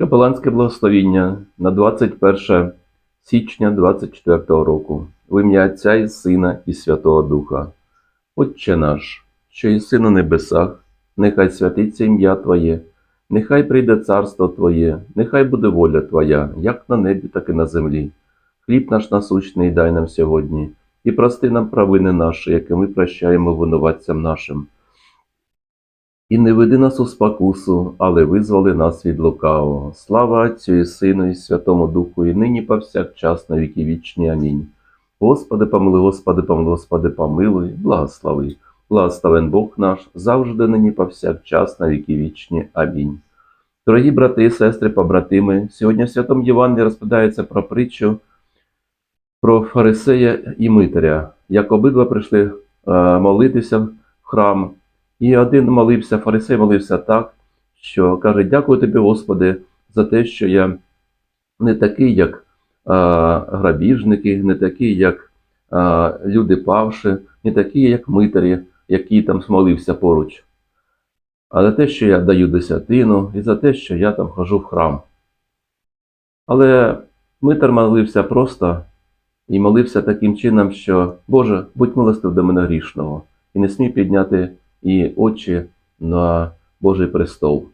Капеланське благословіння на 21 січня 24 року. В ім'я Отця і Сина і Святого Духа. Отче наш, що єси на небесах, нехай святиться ім'я Твоє, нехай прийде царство Твоє, нехай буде воля Твоя, як на небі, так і на землі. Хліб наш насущний дай нам сьогодні, і прости нам провини наші, які ми прощаємо винуватцям нашим. І не веди нас у спокусу, але визволи нас від лукавого. Слава Отцю і Сину, і Святому Духу, і нині повсякчас на віки вічні. Амінь. Господи, помилуй, Господи, помилуй, Господи, помилуй, благослови. Благословен Бог наш, завжди нині повсякчас на віки вічні. Амінь. Дорогі брати і сестри, побратими, сьогодні в Святому Євангелії розповідається про притчу про фарисея і митаря, як обидва прийшли е, молитися в храм. І один молився, фарисей молився так, що каже: Дякую тобі, Господи, за те, що я не такий, як а, грабіжники, не такий, як а, люди павши, не такий, як митарі, які там смолився поруч. А за те, що я даю десятину, і за те, що я там хожу в храм. Але митар молився просто і молився таким чином, що Боже, будь милостив до мене грішного, і не смій підняти і очі на Божий престол.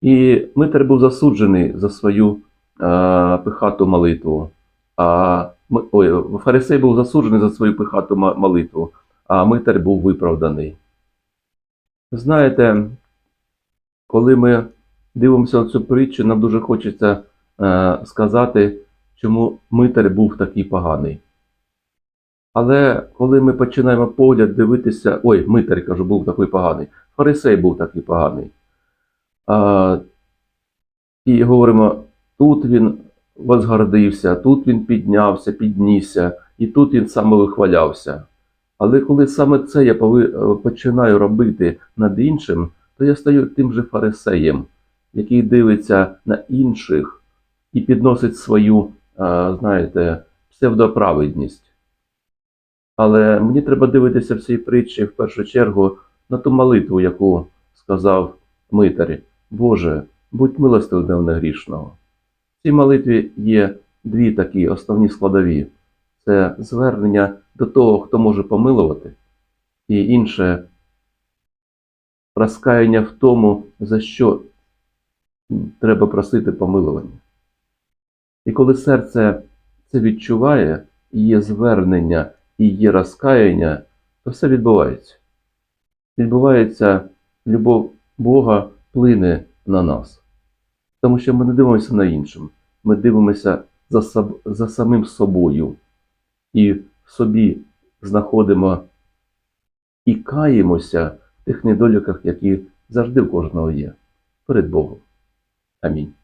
І Митер був засуджений за свою е, пихату молитву. А, ой, Фарисей був засуджений за свою пихату молитву, а Митер був виправданий. Знаєте, коли ми дивимося на цю притчу, нам дуже хочеться е, сказати, чому Митер був такий поганий. Але коли ми починаємо погляд дивитися, ой, митар, кажу, був такий поганий, фарисей був такий поганий. А, і говоримо, тут він возгордився, тут він піднявся, піднісся, і тут він самовихвалявся. Але коли саме це я е, починаю робити над іншим, то я стаю тим же фарисеєм, який дивиться на інших і підносить свою, а, знаєте, псевдоправедність. Але мені треба дивитися в цій притчі в першу чергу на ту молитву, яку сказав Митарі. Боже, будь милостив до мене грішного. В цій молитві є дві такі основні складові: це звернення до того, хто може помилувати, і інше розкаяння в тому, за що треба просити помилування. І коли серце це відчуває, є звернення і є розкаяння, то все відбувається. Відбувається любов Бога плине на нас. Тому що ми не дивимося на іншим, ми дивимося за, саб- за самим собою і в собі знаходимо і каємося в тих недоліках, які завжди в кожного є перед Богом. Амінь.